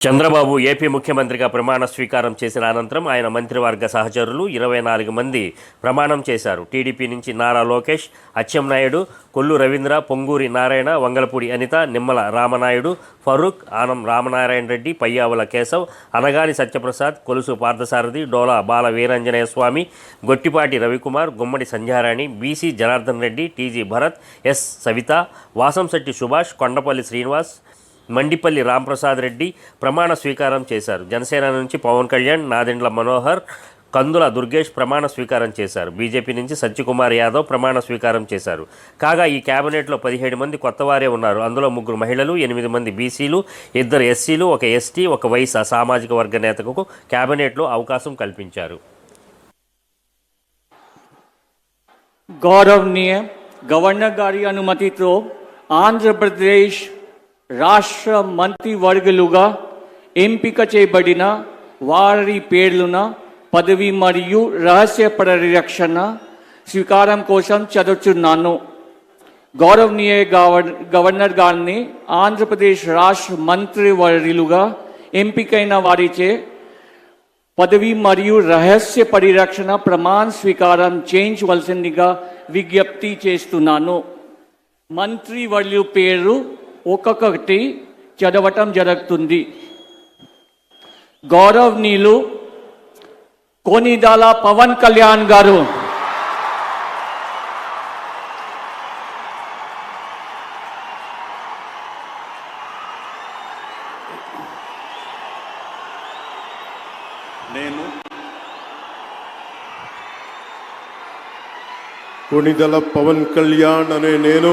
Chandrababu AP ముఖ్యమంత్రిగా ప్రమాణ స్వీకారం చేసిన అనంతరం ఆయన మంత్రివర్గ సహచరులు ఇరవై నాలుగు మంది ప్రమాణం చేశారు. టీడీపీ నుంచి Nara Lokesh Atchannaidu Kollu Ravindra Ponguru Narayana Vangalapudi Anitha Nimmala Ramanaidu Farooq Anam Ramanarayana Reddy Payyavula Keshav Anagani Satyaprasad Kolusu Parthasarathy Dola Bala Veeranjaneya Swamy Gottipati Ravikumar Gummadi Sandhyarani BC Janardhan Reddy TG Bharath S Savitha Vasamsetti Subhash Kondapalli Srinivas Mandipalli Ramprasad Reddy ప్రమాణ స్వీకారం చేశారు. జనసేన నుంచి పవన్ కళ్యాణ్ నాదెండ్ల మనోహర్ కందుల దుర్గేష్ ప్రమాణ స్వీకారం చేశారు. BJP నుంచి సత్యకుమార్ యాదవ్ ప్రమాణ స్వీకారం చేశారు. కాగా ఈ కేబినెట్లో పదిహేడు మంది కొత్తవారే ఉన్నారు. అందులో ముగ్గురు మహిళలు ఎనిమిది మంది బీసీలు ఇద్దరు ఎస్సీలు ఒక ఎస్టీ ఒక వైస్ సామాజిక వర్గ నేతకు కేబినెట్లో అవకాశం కల్పించారు. గౌరవనీయ గవర్నర్ గారి అనుమతితో ఆంధ్రప్రదేశ్ రాష్ట్ర మంత్రివర్గులుగా ఎంపిక చేయబడిన వారి పేర్లున పదవి మరియు రహస్య పరిరక్షణ స్వీకారం కోసం చదువుతున్నాను గౌరవనీయ గవర్నర్ గారిని ఆంధ్రప్రదేశ్ రాష్ట్ర మంత్రివర్యులుగా ఎంపికైన వారిచే పదవి మరియు రహస్య పరిరక్షణ ప్రమాణ స్వీకారం చేయించవలసిందిగా విజ్ఞప్తి చేస్తున్నాను. మంత్రివర్యు పేరు ఒక్కొక్కటి చదవటం జరుగుతుంది. గౌరవనీయులు కోనిదాల పవన్ కళ్యాణ్ గారు. నేను కొణిదల పవన్ కళ్యాణ్ అనే నేను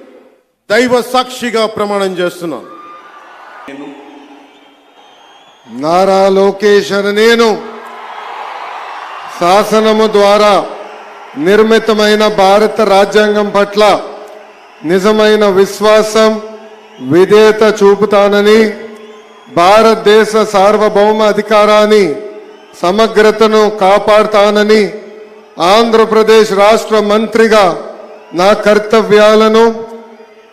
దైవ సాక్షిగా ప్రమాణం చేస్తున్నాను. నారా లోకేష్ అని నేను శాసనము ద్వారా నిర్మితమైన భారత రాజ్యాంగం పట్ల నిజమైన విశ్వాసం విధేయత చూపుతానని భారతదేశ సార్వభౌమ అధికారాన్ని సమగ్రతను కాపాడుతానని ఆంధ్రప్రదేశ్ రాష్ట్ర మంత్రిగా నా కర్తవ్యాలను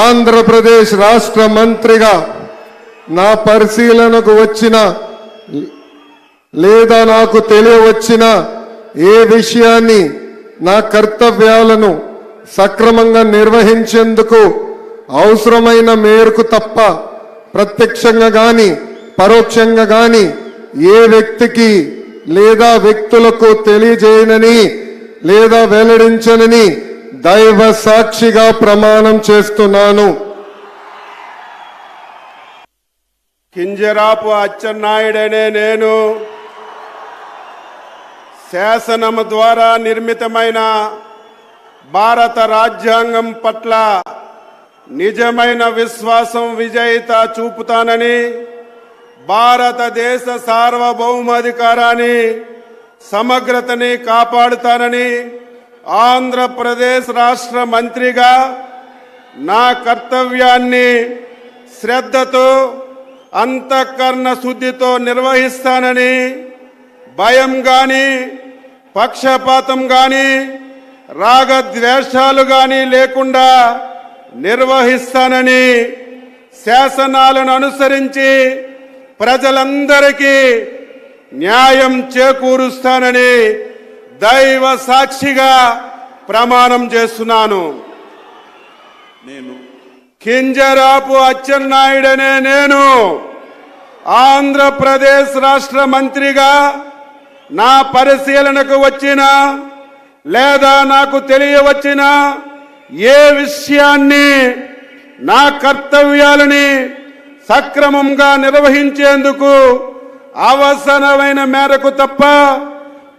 ఆంధ్రప్రదేశ్ రాష్ట్ర మంత్రిగా నా పరిశీలనకు వచ్చిన లేదా నాకు తెలియవచ్చిన ఏ విషయాన్ని నా కర్తవ్యాలను సక్రమంగా నిర్వహించేందుకు అవసరమైన మేరకు తప్ప ప్రత్యక్షంగా కానీ పరోక్షంగా కానీ ఏ వ్యక్తికి లేదా వ్యక్తులకు తెలియజేయనని లేదా వెల్లడించనని దైవ సాక్షిగా ప్రమాణం చేస్తున్నాను. కింజరాపు అచ్చెన్నాయుడనే నేను. శాసనము ద్వారా నిర్మితమైన భారత రాజ్యాంగం పట్ల నిజమైన విశ్వాసం విజయిత చూపుతానని భారతదేశ సార్వభౌమాధికారాన్ని సమగ్రతని కాపాడుతానని ఆంధ్రప్రదేశ్ రాష్ట్ర మంత్రిగా నా కర్తవ్యాన్ని శ్రద్ధతో అంతఃకరణ శుద్ధితో నిర్వహిస్తానని భయం గాని పక్షపాతం గాని రాగద్వేషాలు గాని లేకుండా నిర్వహిస్తానని శాసనాలను అనుసరించి ప్రజలందరికీ న్యాయం చేకూరుస్తానని దైవ సాక్షిగా ప్రమాణం చేస్తున్నాను. నేను కింజరాపు అచ్చెన్నాయుడనే నేను. ఆంధ్రప్రదేశ్ రాష్ట్ర మంత్రిగా నా పరిశీలనకు వచ్చిన లేదా నాకు తెలియవచ్చిన ఏ విషయాన్ని నా కర్తవ్యాలని సక్రమంగా నిర్వహించేందుకు అవసరమైన మేరకు తప్ప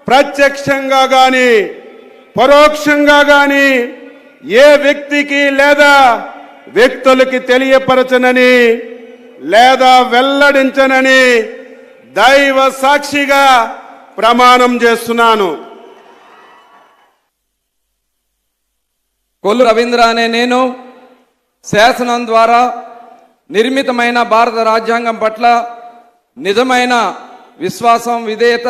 ప్రత్యక్షంగా కానీ పరోక్షంగా కానీ ఏ వ్యక్తికి లేదా వ్యక్తులకి తెలియపరచనని లేదా వెల్లడించనని దైవ సాక్షిగా ప్రమాణం చేస్తున్నాను. కొల్లు రవీంద్ర అనే నేను శాసనం ద్వారా నిర్మితమైన భారత రాజ్యాంగం పట్ల నిజమైన విశ్వాసం విధేయత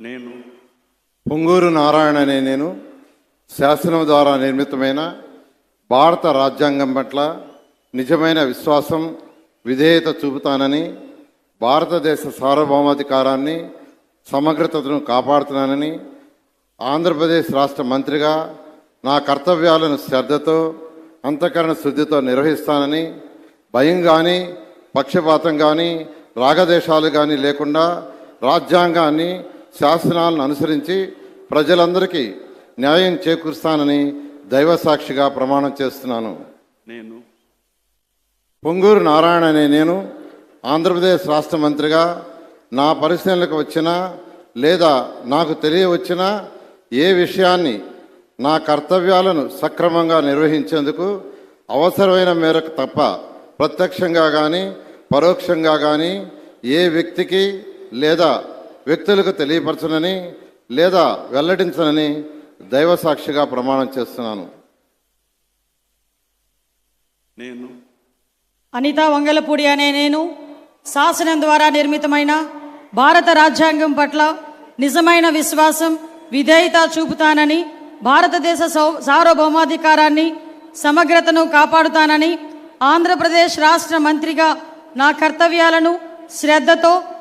నేను పొంగూరు నారాయణ అనే నేను శాసనం ద్వారా నిర్మితమైన భారత రాజ్యాంగం పట్ల నిజమైన విశ్వాసం విధేయత చూపుతానని భారతదేశ సార్వభౌమాధికారాన్ని సమగ్రతను కాపాడుతున్నానని ఆంధ్రప్రదేశ్ రాష్ట్ర మంత్రిగా నా కర్తవ్యాలను శ్రద్ధతో అంతఃకరణ శుద్ధితో నిర్వహిస్తానని భయం కానీ పక్షపాతం కానీ రాగదేశాలు కానీ లేకుండా రాజ్యాంగాన్ని శాసనాలను అనుసరించి ప్రజలందరికీ న్యాయం చేకూరుస్తానని దైవ సాక్షిగా ప్రమాణం చేస్తున్నాను. నేను పొంగూరు నారాయణ అనే నేను ఆంధ్రప్రదేశ్ రాష్ట్ర మంత్రిగా నా పరిశీలనకు వచ్చిన లేదా నాకు తెలియవచ్చిన ఏ విషయాన్ని నా కర్తవ్యాలను సక్రమంగా నిర్వహించేందుకు అవసరమైన మేరకు తప్ప ప్రత్యక్షంగా కానీ పరోక్షంగా కానీ ఏ వ్యక్తికి లేదా వ్యక్తులకు తెలియపరచనని లేదా వెల్లడించనని దైవ సాక్షిగా ప్రమాణం చేస్తున్నాను. నేను అనిత వంగలపూడి అనే నేను శాసనం ద్వారా నిర్మితమైన భారత రాజ్యాంగం పట్ల నిజమైన విశ్వాసం విధేయత చూపుతానని భారతదేశ సౌ- సార్వభౌమాధికారాన్ని సమగ్రతను కాపాడుతానని ఆంధ్రప్రదేశ్ రాష్ట్ర మంత్రిగా నా కర్తవ్యాలను శ్రద్ధతో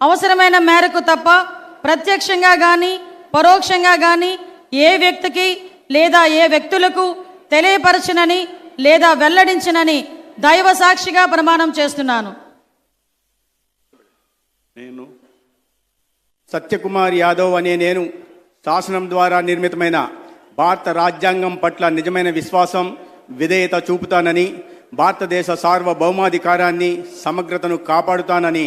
అవసరమైన మేరకు తప్ప ప్రత్యక్షంగా కానీ పరోక్షంగా కానీ ఏ వ్యక్తికి లేదా ఏ వ్యక్తులకు తెలియపరచనని లేదా వెల్లడించనని దైవ సాక్షిగా ప్రమాణం చేస్తున్నాను. నేను సత్యకుమార్ యాదవ్ అనే నేను శాసనం ద్వారా నిర్మితమైన భారత రాజ్యాంగం పట్ల నిజమైన విశ్వాసం విధేయత చూపుతానని భారతదేశ సార్వభౌమాధికారాన్ని సమగ్రతను కాపాడుతానని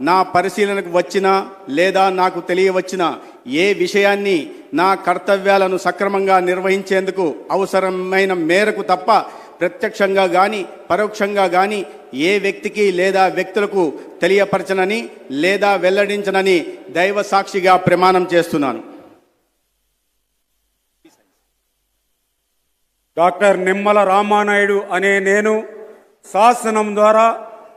నా పరిశీలనకు వచ్చిన లేదా నాకు తెలియవచ్చిన ఏ విషయాన్ని నా కర్తవ్యాలను సక్రమంగా నిర్వహించేందుకు అవసరమైన మేరకు తప్ప ప్రత్యక్షంగా కానీ పరోక్షంగా కానీ ఏ వ్యక్తికి లేదా వ్యక్తులకు తెలియపరచనని లేదా వెల్లడించనని దైవ సాక్షిగా ప్రమాణం చేస్తున్నాను. డాక్టర్ నిమ్మల రామానాయుడు అనే నేను శాసనం ద్వారా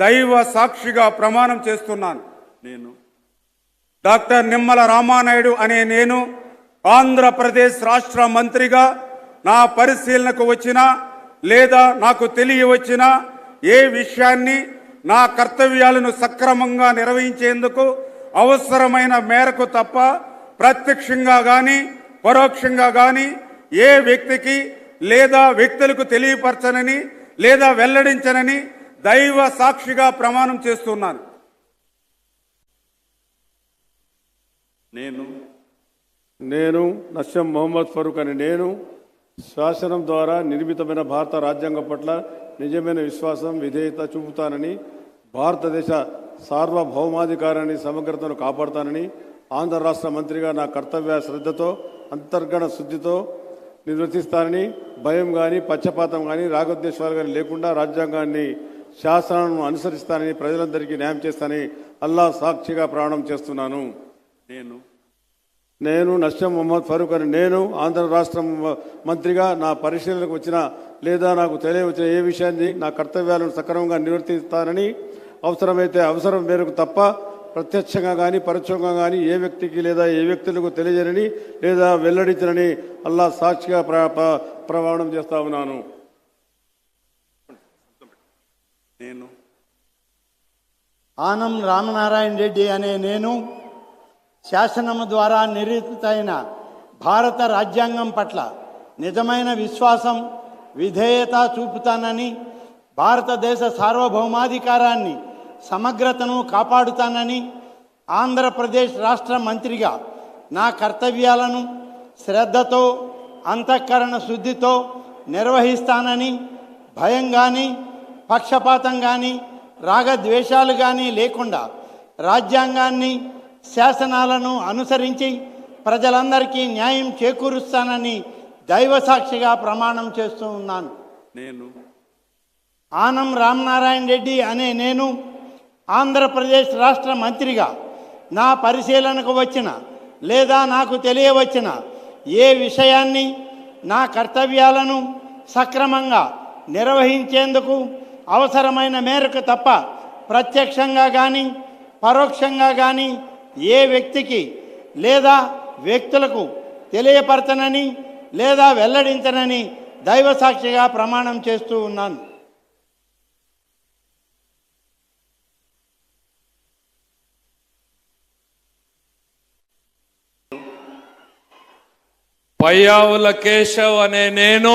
దైవ సాక్షిగా ప్రమాణం చేస్తున్నాను. నేను డాక్టర్ నిమ్మల రామానాయుడు అనే నేను ఆంధ్రప్రదేశ్ రాష్ట్ర మంత్రిగా నా పరిశీలనకు వచ్చిన లేదా నాకు తెలియవచ్చిన ఏ విషయాన్ని నా కర్తవ్యాలను సక్రమంగా నిర్వహించేందుకు అవసరమైన మేరకు తప్ప ప్రత్యక్షంగా కానీ పరోక్షంగా కానీ ఏ వ్యక్తికి లేదా వ్యక్తులకు తెలియపరచనని లేదా వెల్లడించనని దైవ సాక్షిగా ప్రమాణం చేస్తున్నాను. నేను నేను నస్యం మొహమ్మద్ ఫరూక్ అని నేను శాసనం ద్వారా నిర్మితమైన భారత రాజ్యాంగం పట్ల నిజమైన విశ్వాసం విధేయత చూపుతానని భారతదేశ సార్వభౌమాధికారాన్ని సమగ్రతను కాపాడుతానని ఆంధ్ర రాష్ట్ర మంత్రిగా నా కర్తవ్య శ్రద్ధతో అంతర్గణ శుద్ధితో నిర్వర్తిస్తానని భయం కానీ పక్షపాతం కానీ రాగద్వేషాలు కానీ లేకుండా రాజ్యాంగాన్ని శాసనాలను అనుసరిస్తానని ప్రజలందరికీ న్యాయం చేస్తానని అల్లా సాక్షిగా ప్రాణం చేస్తున్నాను. నేను? నేను నష్టం మొహమ్మద్ ఫరూక్ అని నేను ఆంధ్ర రాష్ట్ర మంత్రిగా నా పరిశీలనకు వచ్చిన లేదా నాకు తెలియవచ్చిన ఏ విషయాన్ని నా కర్తవ్యాలను సక్రమంగా నిర్వర్తిస్తానని అవసరమైతే అవసరం మేరకు తప్ప ప్రత్యక్షంగా కానీ పరోక్షంగా కానీ ఏ వ్యక్తికి లేదా ఏ వ్యక్తులకు తెలియజేయనని లేదా వెల్లడించనని అల్లా సాక్షిగా ప్ర ప్ర- ప్రమాణం చేస్తా ఉన్నాను. నేను. ఆనం రామనారాయణ రెడ్డి అనే నేను శాసనము ద్వారా నిరూపితైన భారత రాజ్యాంగం పట్ల నిజమైన విశ్వాసం విధేయత చూపుతానని భారతదేశ సార్వభౌమాధికారాన్ని సమగ్రతను కాపాడుతానని ఆంధ్రప్రదేశ్ రాష్ట్ర మంత్రిగా నా కర్తవ్యాలను శ్రద్ధతో అంతఃకరణ శుద్ధితో నిర్వహిస్తానని భయం కానీ పక్షపాతం కానీ రాగద్వేషాలు కానీ లేకుండా రాజ్యాంగాన్ని శాసనాలను అనుసరించి ప్రజలందరికీ న్యాయం చేకూరుస్తానని దైవ సాక్షిగా ప్రమాణం చేస్తూ ఉన్నాను. నేను ఆనం రామనారాయణ రెడ్డి అనే నేను ఆంధ్రప్రదేశ్ రాష్ట్ర మంత్రిగా నా పరిశీలనకు వచ్చిన లేదా నాకు తెలియవచ్చిన ఏ విషయాన్ని నా కర్తవ్యాలను సక్రమంగా నిర్వహించేందుకు అవసరమైన మేరకు తప్ప ప్రత్యక్షంగా కానీ పరోక్షంగా కానీ ఏ వ్యక్తికి లేదా వ్యక్తులకు తెలియపరచనని లేదా వెల్లడించనని దైవ సాక్షిగా ప్రమాణం చేస్తూ ఉన్నాను. పయ్యావుల కేశవ్ అనే నేను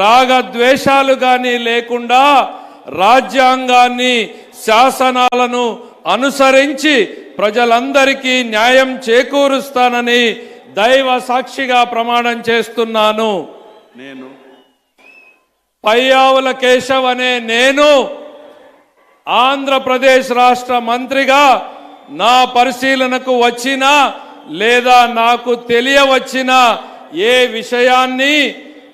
రాగద్వేషాలు గాని లేకుండా రాజ్యాంగాన్ని శాసనాలను అనుసరించి ప్రజలందరికీ న్యాయం చేకూరుస్తానని దైవ సాక్షిగా ప్రమాణం చేస్తున్నాను. నేను పయ్యావుల కేశవ్ అనే నేను ఆంధ్రప్రదేశ్ రాష్ట్ర మంత్రిగా నా పరిశీలనకు వచ్చిన లేదా నాకు తెలియవచ్చిన ఏ విషయాన్ని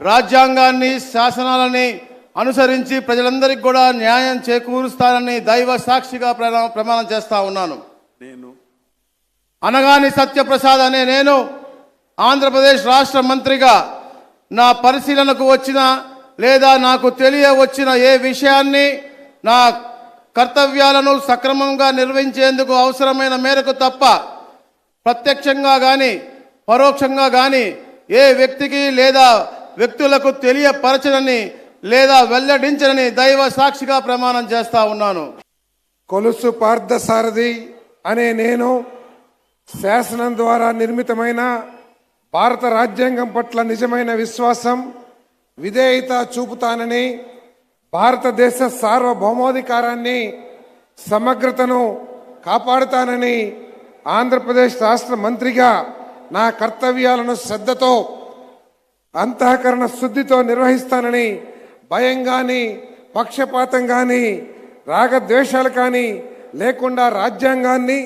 రాజ్యాంగాన్ని శాసనాలని అనుసరించి ప్రజలందరికీ కూడా న్యాయం చేకూరుస్తానని దైవ సాక్షిగా ప్రమా- ప్రమాణం చేస్తా ఉన్నాను. నేను అనగాని సత్యప్రసాద్ అనే నేను ఆంధ్రప్రదేశ్ రాష్ట్ర మంత్రిగా నా పరిశీలనకు వచ్చిన లేదా నాకు తెలియవచ్చిన ఏ విషయాన్ని నా కర్తవ్యాలను సక్రమంగా నిర్వహించేందుకు అవసరమైన మేరకు తప్ప ప్రత్యక్షంగా కానీ పరోక్షంగా కానీ ఏ వ్యక్తికి లేదా వ్యక్తులకు తెలియపరచనని లేదా వెల్లడించనని దైవ సాక్షిగా ప్రమాణం చేస్తా ఉన్నాను. కొలుసు పార్థసారథి అనే నేను శాసనం ద్వారా నిర్మితమైన భారత రాజ్యాంగం పట్ల నిజమైన విశ్వాసం విధేయత చూపుతానని భారతదేశ సార్వభౌమాధికారాన్ని సమగ్రతను కాపాడుతానని ఆంధ్రప్రదేశ్ రాష్ట్ర మంత్రిగా నా కర్తవ్యాలను శ్రద్ధతో అంతఃకరణ శుద్ధితో నిర్వహిస్తానని భయం కానీ పక్షపాతం కానీ రాగద్వేషాలు కానీ లేకుండా రాజ్యాంగాన్ని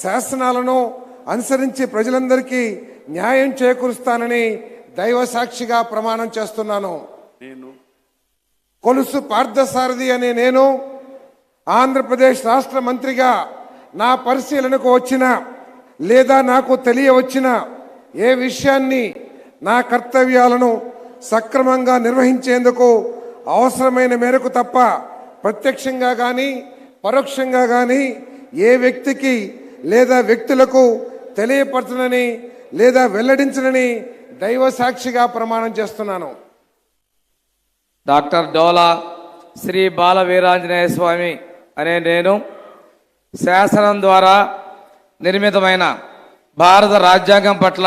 శాసనాలను అనుసరించి ప్రజలందరికీ న్యాయం చేకూరుస్తానని దైవ సాక్షిగా ప్రమాణం చేస్తున్నాను. నేను కొలుసు పార్థసారథి అనే నేను ఆంధ్రప్రదేశ్ రాష్ట్ర మంత్రిగా నా పరిశీలనకు వచ్చిన లేదా నాకు తెలియవచ్చిన ఏ విషయాన్ని నా కర్తవ్యాలను సక్రమంగా నిర్వహించేందుకు అవసరమైన మేరకు తప్ప ప్రత్యక్షంగా కానీ పరోక్షంగా కానీ ఏ వ్యక్తికి లేదా వ్యక్తులకు తెలియపరచనని లేదా వెల్లడించనని దైవ సాక్షిగా ప్రమాణం చేస్తున్నాను. డాక్టర్ డోలా శ్రీ బాల వీరాంజనేయ స్వామి అనే నేను శాసనం ద్వారా నిర్మితమైన భారత రాజ్యాంగం పట్ల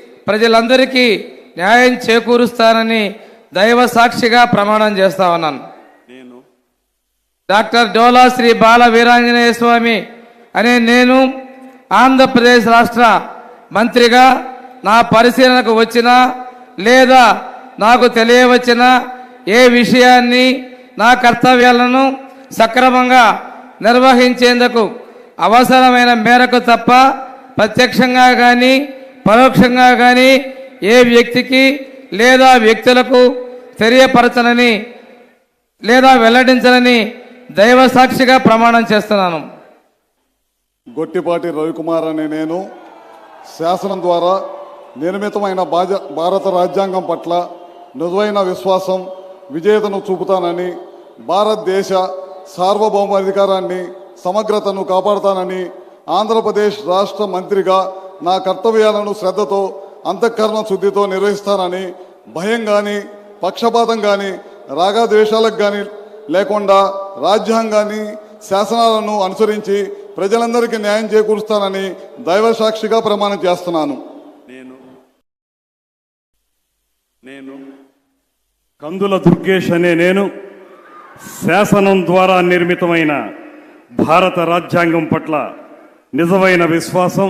ప్రజలందరికీ న్యాయం చేకూరుస్తానని దైవ సాక్షిగా ప్రమాణం చేస్తా ఉన్నాను. నేను డాక్టర్ డోలా శ్రీ బాల వీరాంజనేయ స్వామి అనే నేను ఆంధ్రప్రదేశ్ రాష్ట్ర మంత్రిగా నా పరిశీలనకు వచ్చిన లేదా నాకు తెలియవచ్చిన ఏ విషయాన్ని నా కర్తవ్యాలను సక్రమంగా నిర్వహించేందుకు అవసరమైన మేరకు తప్ప ప్రత్యక్షంగా కానీ పరోక్షంగా కానీ ఏ వ్యక్తికి లేదా వ్యక్తులకు తెలియపరచనని లేదా వెల్లడించనని దైవ సాక్షిగా ప్రమాణం చేస్తున్నాను. గొట్టిపాటి రవికుమార్ అనే నేను శాసనం ద్వారా నిర్మితమైన బాజ భారత రాజ్యాంగం పట్ల నిజమైన విశ్వాసం విజేతను చూపుతానని భారతదేశ సార్వభౌమాధికారాన్ని సమగ్రతను కాపాడుతానని ఆంధ్రప్రదేశ్ రాష్ట్ర మంత్రిగా నా కర్తవ్యాలను శ్రద్ధతో అంతఃకరణ శుద్ధితో నిర్వహిస్తానని భయం కానీ పక్షపాతం కానీ రాగద్వేషాలకు కానీ లేకుండా రాజ్యాంగాన్ని శాసనాలను అనుసరించి ప్రజలందరికీ న్యాయం చేకూరుస్తానని దైవ సాక్షిగా ప్రమాణం చేస్తున్నాను. నేను నేను కందుల దుర్గేష్ అనే నేను శాసనం ద్వారా నిర్మితమైన భారత రాజ్యాంగం పట్ల నిజమైన విశ్వాసం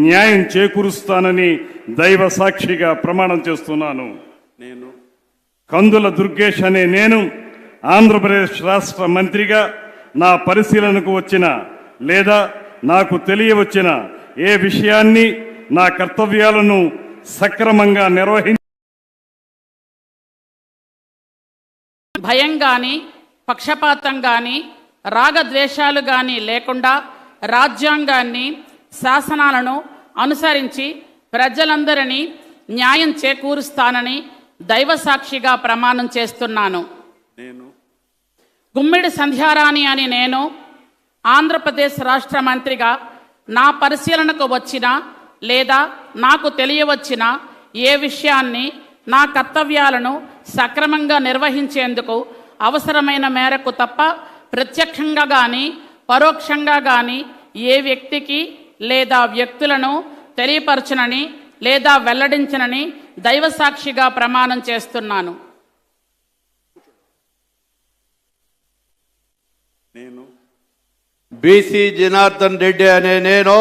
న్యాయం చేకూరుస్తానని దైవ సాక్షిగా ప్రమాణం చేస్తున్నాను. నేను కందుల దుర్గేష్ అనే నేను ఆంధ్రప్రదేశ్ రాష్ట్ర మంత్రిగా నా పరిశీలనకు వచ్చిన లేదా నాకు తెలియవచ్చిన ఏ విషయాన్ని నా కర్తవ్యాలను సక్రమంగా నిర్వహించి భయం కానీ పక్షపాతం కానీ రాగద్వేషాలు కానీ లేకుండా రాజ్యాంగాన్ని శాసనాలను అనుసరించి ప్రజలందరినీ న్యాయం చేకూరుస్తానని దైవ సాక్షిగా ప్రమాణం చేస్తున్నాను. నేను గుమ్మిడి సంధ్యారాణి అని నేను ఆంధ్రప్రదేశ్ రాష్ట్ర మంత్రిగా నా పరిశీలనకు వచ్చిన లేదా నాకు తెలియవచ్చిన ఏ విషయాన్ని నా కర్తవ్యాలను సక్రమంగా నిర్వహించేందుకు అవసరమైన మేరకు తప్ప ప్రత్యక్షంగా కానీ పరోక్షంగా కానీ ఏ వ్యక్తికి లేదా వ్యక్తులను తెలియపరచనని లేదా వెల్లడించనని దైవ సాక్షిగా ప్రమాణం చేస్తున్నాను. నేను బీసీ జనార్దన్ రెడ్డి అనే నేను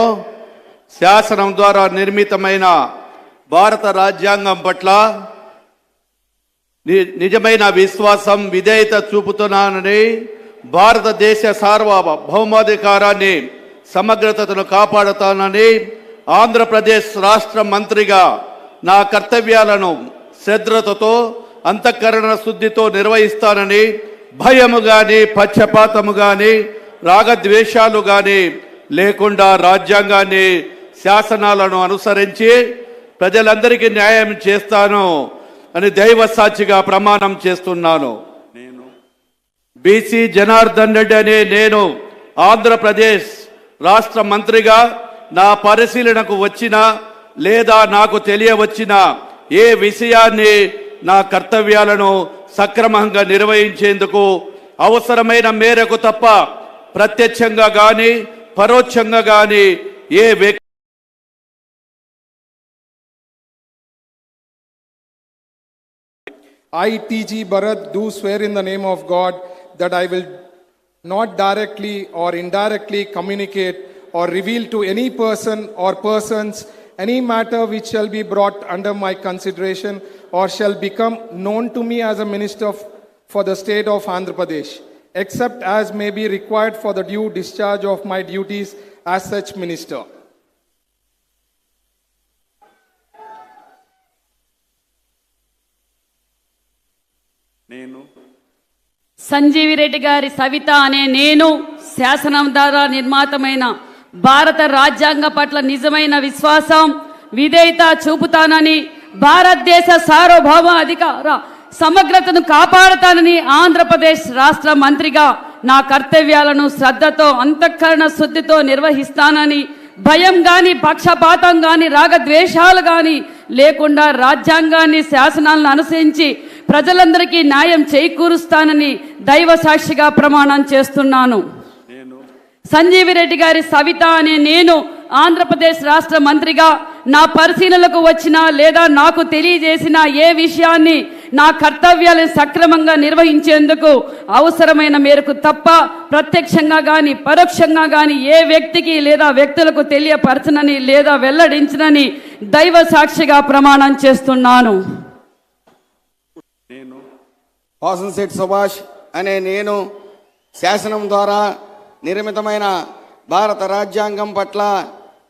శాసనం ద్వారా నిర్మితమైన భారత రాజ్యాంగం పట్ల ని- నిజమైన విశ్వాసం విధేయత చూపుతున్నానని భారతదేశ సార్వభౌమాధికారాన్ని సమగ్రతను కాపాడుతానని ఆంధ్రప్రదేశ్ రాష్ట్ర మంత్రిగా నా కర్తవ్యాలను శ్రద్ధతో అంతఃకరణ శుద్ధితో నిర్వహిస్తానని భయము గాని పక్షపాతము గాని రాగద్వేషాలు గాని లేకుండా రాజ్యాంగాన్ని శాసనాలను అనుసరించి ప్రజలందరికీ న్యాయం చేస్తాను అని దైవ సాక్షిగా ప్రమాణం చేస్తున్నాను. నేను బీసీ జనార్దన్ రెడ్డి అనే నేను ఆంధ్రప్రదేశ్ రాష్ట్ర మంత్రిగా నా పరిశీలనకు వచ్చిన లేదా నాకు తెలియవచ్చిన ఏ విషయాన్ని నా కర్తవ్యాలను సక్రమంగా నిర్వహించేందుకు అవసరమైన మేరకు తప్ప ప్రత్యక్షంగా కానీ పరోక్షంగా కానీ ఏ వ్యక్తి I, T.G. Bharat, do swear in the name of God that I will not directly or indirectly communicate or reveal to any person or persons any matter which shall be brought under my consideration or shall become known to me as a minister f- for the state of Andhra Pradesh, except as may be required for the due discharge of my duties as such minister. నేను సంజీవి రెడ్డి గారి సవిత అనే నేను శాసనం ద్వారా నిర్మాతమైన భారత రాజ్యాంగ పట్ల నిజమైన విశ్వాసం విధేయత చూపుతానని భారతదేశ సార్వభౌమ అధికార సమగ్రతను కాపాడతానని ఆంధ్రప్రదేశ్ రాష్ట్ర మంత్రిగా నా కర్తవ్యాలను శ్రద్ధతో అంతఃకరణ శుద్ధితో నిర్వహిస్తానని భయం గాని పక్షపాతం గాని రాగద్వేషాలు గాని లేకుండా రాజ్యాంగాన్ని శాసనాలను అనుసరించి ప్రజలందరికీ న్యాయం చేకూరుస్తానని దైవ సాక్షిగా ప్రమాణం చేస్తున్నాను. సంజీవి రెడ్డి గారి సవిత అనే నేను ఆంధ్రప్రదేశ్ రాష్ట్ర మంత్రిగా నా పరిశీలనకు వచ్చిన లేదా నాకు తెలియజేసిన ఏ విషయాన్ని నా కర్తవ్యాలను సక్రమంగా నిర్వహించేందుకు అవసరమైన మేరకు తప్ప ప్రత్యక్షంగా గాని పరోక్షంగా గాని ఏ వ్యక్తికి లేదా వ్యక్తులకు తెలియపరచనని లేదా వెల్లడించనని దైవ సాక్షిగా ప్రమాణం చేస్తున్నాను. వాసంశెట్టి సుభాష్ అనే నేను శాసనం ద్వారా నిర్మితమైన భారత రాజ్యాంగం పట్ల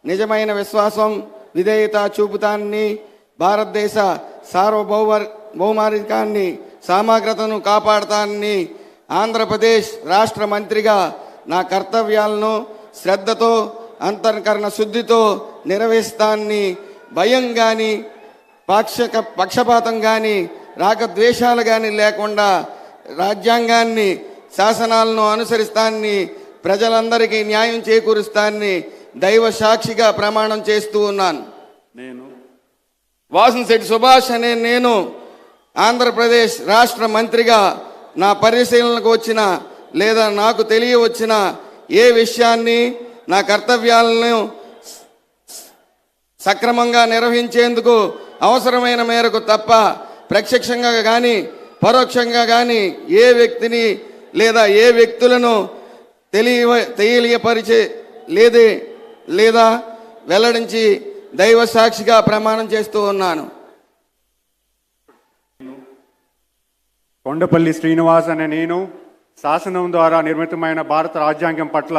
నిజమైన విశ్వాసం విధేయత చూపుతానని భారతదేశ సార్వభౌమ భౌమారికాన్ని సమగ్రతను కాపాడుతానని ఆంధ్రప్రదేశ్ రాష్ట్ర మంత్రిగా నా కర్తవ్యాలను శ్రద్ధతో అంతర్కరణ శుద్ధితో నిర్వహిస్తానని భయం కానీ పాక్షక పక్షపాతం కానీ రాగద్వేషాలు కానీ లేకుండా రాజ్యాంగాన్ని శాసనాలను అనుసరిస్తానని ప్రజలందరికీ న్యాయం చేకూరుస్తానని దైవ సాక్షిగా ప్రమాణం చేస్తూ ఉన్నాను. నేను వాసంశెట్టి సుభాష్ అనే నేను ఆంధ్రప్రదేశ్ రాష్ట్ర మంత్రిగా నా పరిశీలనకు వచ్చిన లేదా నాకు తెలియవచ్చిన ఏ విషయాన్ని నా కర్తవ్యాలను సక్రమంగా నిర్వహించేందుకు అవసరమైన మేరకు తప్ప ప్రత్యక్షంగా కానీ పరోక్షంగా కానీ ఏ వ్యక్తిని లేదా ఏ వ్యక్తులను తెలియ తెలియపరిచే లేదే లేదా వెల్లడించి దైవ సాక్షిగా ప్రమాణం చేస్తూ ఉన్నాను. కొండపల్లి శ్రీనివాస్ అనే నేను శాసనం ద్వారా నిర్మితమైన భారత రాజ్యాంగం పట్ల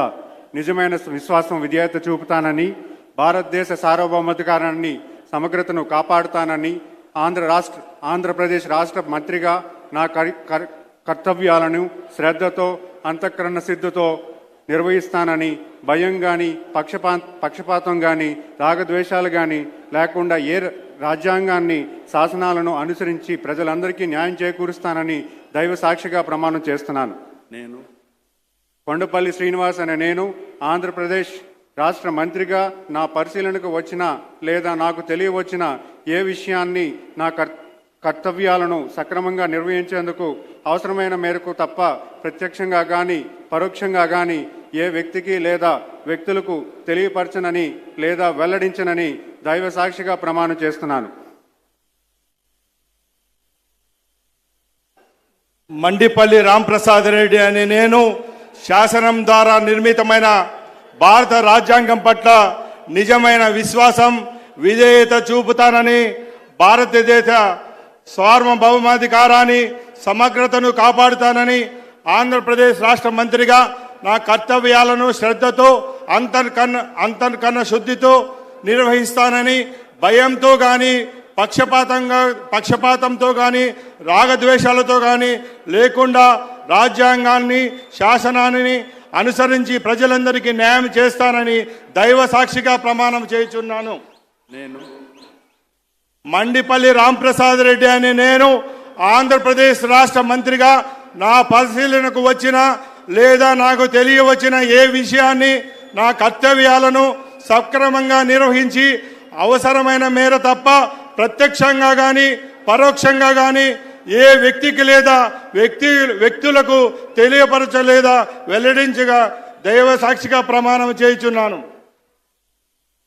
నిజమైన విశ్వాసం విధేయత చూపుతానని భారతదేశ సార్వభౌమాధికారాన్ని సమగ్రతను కాపాడుతానని ఆంధ్ర రాష్ట్ర ఆంధ్రప్రదేశ్ రాష్ట్ర మంత్రిగా నా కరి- కర్- కర్తవ్యాలను శ్రద్ధతో అంతఃకరణ సిద్ధతో నిర్వహిస్తానని భయం కానీ పక్షపా పక్షపాతం కానీ రాగద్వేషాలు కానీ లేకుండా ఏ రాజ్యాంగాన్ని శాసనాలను అనుసరించి ప్రజలందరికీ న్యాయం చేకూరుస్తానని దైవ సాక్షిగా ప్రమాణం చేస్తున్నాను. నేను కొండపల్లి శ్రీనివాస్ అనే నేను ఆంధ్రప్రదేశ్ రాష్ట్ర మంత్రిగా నా పరిశీలనకు వచ్చిన లేదా నాకు తెలియవచ్చిన ఏ విషయాన్ని నా కర్తవ్యాలను సక్రమంగా నిర్వహించేందుకు అవసరమైన మేరకు తప్ప ప్రత్యక్షంగా కానీ పరోక్షంగా కానీ ఏ వ్యక్తికి లేదా వ్యక్తులకు తెలియపరచనని లేదా వెల్లడించనని దైవ సాక్షిగా ప్రమాణం చేస్తున్నాను. మండిపల్లి రాంప్రసాద్ రెడ్డి అనే నేను శాసనం ద్వారా నిర్మితమైన భారత రాజ్యాంగం పట్ల నిజమైన విశ్వాసం విధేయత చూపుతానని భారతదేశ సార్వభౌమాధికారాన్ని సమగ్రతను కాపాడుతానని ఆంధ్రప్రదేశ్ రాష్ట్ర మంత్రిగా నా కర్తవ్యాలను శ్రద్ధతో అంతర్కన్న అంతర్కన్న శుద్ధితో నిర్వహిస్తానని భయంతో కానీ పక్షపాతంగా పక్షపాతంతో కానీ రాగద్వేషాలతో కానీ లేకుండా రాజ్యాంగాన్ని శాసనాన్ని అనుసరించి ప్రజలందరికీ న్యాయం చేస్తానని దైవ సాక్షిగా ప్రమాణం చేయుచున్నాను. నేను మండిపల్లి రాంప్రసాద్ రెడ్డి అనే నేను ఆంధ్రప్రదేశ్ రాష్ట్ర మంత్రిగా నా పరిశీలనకు వచ్చిన లేదా నాకు తెలియవచ్చిన ఏ విషయాన్ని నా కర్తవ్యాలను సక్రమంగా నిర్వహించి అవసరమైన మేర తప్ప ప్రత్యక్షంగా కానీ పరోక్షంగా కానీ ఏ వ్యక్తికి లేదా వ్యక్తి వ్యక్తులకు తెలియపరచలేదా వెల్లడించగా దైవ సాక్షిగా ప్రమాణం చేయుచున్నాను.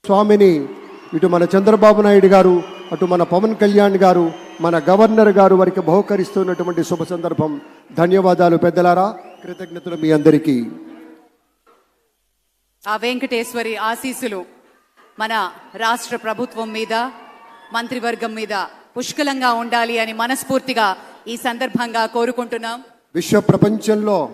స్వామిని ఇటు మన చంద్రబాబు నాయుడు గారు అటు మన పవన్ కళ్యాణ్ గారు మన గవర్నర్ గారు వారికి బహుకరిస్తున్నటువంటి శుభ సందర్భం. ధన్యవాదాలు పెద్దలారా. కృతజ్ఞతలు మీ అందరికీ. ఆ వెంకటేశ్వరి ఆశీస్సులు మన రాష్ట్ర ప్రభుత్వం మీద మంత్రివర్గం మీద పుష్కలంగా ఉండాలి అని మనస్ఫూర్తిగా ఈ సందర్భంగా కోరుకుంటున్నాం. విశ్వ ప్రపంచంలో